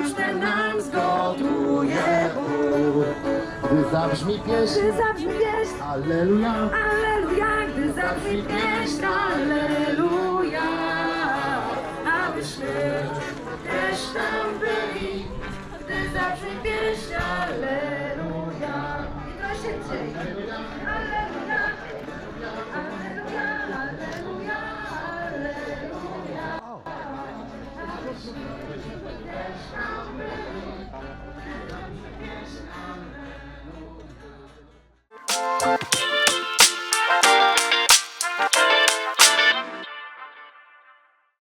ucztę nam zgotuje Bóg. Gdy zabrzmi pieśń, Gdy zabrzmi pieśń, Alleluja. Alleluja, gdy zabrzmi pieśń, Alleluja. Abyśmy też tam byli, gdy zabrzmi pieśń, Alleluja. I to szybciej. Alleluja, 是。